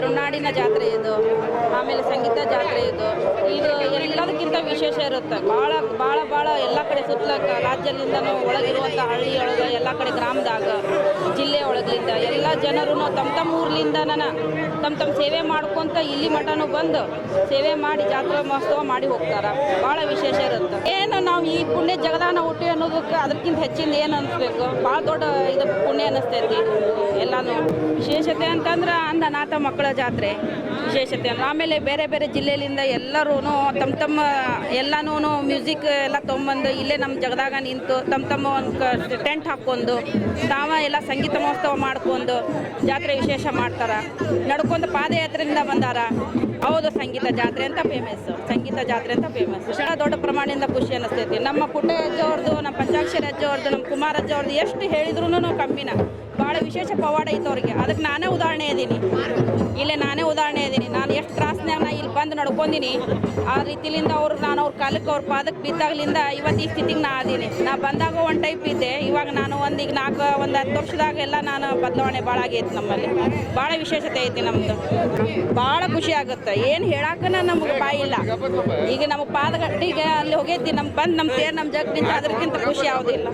ಕರುನಾಡಿನ ಜಾತ್ರೆ ಇದು, ಆಮೇಲೆ ಸಂಗೀತ ಜಾತ್ರೆ ಇದು. ಇದು ಎಲ್ಲದಕ್ಕಿಂತ ವಿಶೇಷ ಇರುತ್ತೆ. ಭಾಳ ಭಾಳ ಭಾಳ ಎಲ್ಲ ಕಡೆ ಸುತ್ತಲ ರಾಜ್ಯದಿಂದನೂ ಒಳಗಿರುವಂಥ ಹಳ್ಳಿಯೊಳಗೆ ಎಲ್ಲ ಕಡೆ ಗ್ರಾಮದಾಗ, ಜಿಲ್ಲೆ ಒಳಗಿಂದ ಎಲ್ಲ ಜನರು ತಮ್ಮ ತಮ್ಮ ಊರ್ಲಿಂದನ ತಮ್ಮ ತಮ್ಮ ಸೇವೆ ಮಾಡ್ಕೊಂತ ಇಲ್ಲಿ ಮಠನೂ ಬಂದು ಸೇವೆ ಮಾಡಿ ಜಾತ್ರಾ ಮಹೋತ್ಸವ ಮಾಡಿ ಹೋಗ್ತಾರೆ. ಭಾಳ ವಿಶೇಷ ಇರುತ್ತೆ. ಏನು ನಾವು ಈ ಪುಣ್ಯ ಜಗದಾನ ಹುಟ್ಟಿ ಅನ್ನೋದಕ್ಕೆ ಅದಕ್ಕಿಂತ ಹೆಚ್ಚಿನ ಏನು ಅನಿಸ್ಬೇಕು? ಭಾಳ ದೊಡ್ಡ ಇದು ಪುಣ್ಯ ಅನ್ನಿಸ್ತೈತಿ ಎಲ್ಲಾನು ವಿಶೇಷತೆ ಅಂತಂದ್ರೆ ಅಂಧನಾಥ ಮಕ್ಕಳ ಜಾತ್ರೆ ವಿಶೇಷತೆ ಆಮೇಲೆ ಬೇರೆ ಬೇರೆ ಜಿಲ್ಲೆಯಿಂದ ಎಲ್ಲರೂ ತಮ್ಮ ತಮ್ಮ ಎಲ್ಲನೂ ಮ್ಯೂಸಿಕ್ ಎಲ್ಲ ತೊಗೊಂಬಂದು ಇಲ್ಲೇ ನಮ್ಮ ಜಗದಾಗ ನಿಂತು ತಮ್ಮ ತಮ್ಮ ಒಂದು ಟೆಂಟ್ ಹಾಕ್ಕೊಂಡು ತಾವ ಎಲ್ಲ ಸಂಗೀತ ಮಹೋತ್ಸವ ಮಾಡ್ಕೊಂಡು ಜಾತ್ರೆ ವಿಶೇಷ ಮಾಡ್ತಾರೆ. ನಡ್ಕೊಂಡು ಪಾದಯಾತ್ರೆಯಿಂದ ಬಂದಾರ. ಹೌದು, ಸಂಗೀತ ಜಾತ್ರೆ ಅಂತ ಫೇಮಸ್ ಸಂಗೀತ ಜಾತ್ರೆ ಅಂತ ಫೇಮಸ್ ಬಹಳ ದೊಡ್ಡ ಪ್ರಮಾಣದಿಂದ ಖುಷಿ ಅನ್ನಿಸ್ತೈತಿ ನಮ್ಮ ಪುಟ್ಟ ಅಜ್ಜವ್ರದ್ದು ನಮ್ಮ ಪಂಚಾಕ್ಷರಿ ಅಜ್ಜವ್ರದ್ದು ನಮ್ಮ ಕುಮಾರ ಅಜ್ಜವ್ರದ್ದು ಎಷ್ಟು ಹೇಳಿದ್ರು ಕಮ್ಮಿನ. ಭಾಳ ವಿಶೇಷ ಪವಾಡ ಐತೆ ಅವ್ರಿಗೆ. ಅದಕ್ಕೆ ನಾನೇ ಉದಾಹರಣೆ ಇದ್ದೀನಿ. ಇಲ್ಲೇ ನಾನೇ ಉದಾಹರಣೆ ಇದ್ದೀನಿ. ನಾನು ಎಷ್ಟು ತ್ರಾಸ್ನಾಗ ಇಲ್ಲಿ ಬಂದು ನಡ್ಕೊಂಡಿನಿ ಆ ರೀತಿಲಿಂದ ಅವ್ರು ನಾನು ಅವ್ರ ಕಾಲಕ್ಕೆ ಅವ್ರ ಪಾದಕ್ಕೆ ಬಿದ್ದಾಗಲಿಂದ ಇವತ್ತು ಈ ಸ್ಥಿತಿಗೆ ನಾ ಅದೀನಿ ನಾ ಬಂದಾಗ ಒಂದು ಟೈಪ್ ಇದ್ದೆ. ಇವಾಗ ನಾನು ಒಂದು ಈಗ ನಾಲ್ಕು, ಒಂದು ಹತ್ತು ವರ್ಷದಾಗೆಲ್ಲ ನಾನು ಬದಲಾವಣೆ ಭಾಳ ಆಗೈತೆ ನಮ್ಮಲ್ಲಿ. ಭಾಳ ವಿಶೇಷತೆ ಐತಿ ನಮ್ಮದು ಭಾಳ ಖುಷಿ ಆಗುತ್ತೆ. ಏನು ಹೇಳಕ್ಕನ ನಮ್ಗೆ ಬಾಯಿಲ್ಲ ಈಗ ನಮಗೆ ಪಾದಗಟ್ಟಿಗೆ ಅಲ್ಲಿ ಹೋಗೈತಿ ನಮ್ಗೆ ಬಂದು ನಮ್ಮ ತೇರು ನಮ್ಮ ಜಗ್ ನಿಂತ ಅದಕ್ಕಿಂತ ಖುಷಿ ಯಾವುದಿಲ್ಲ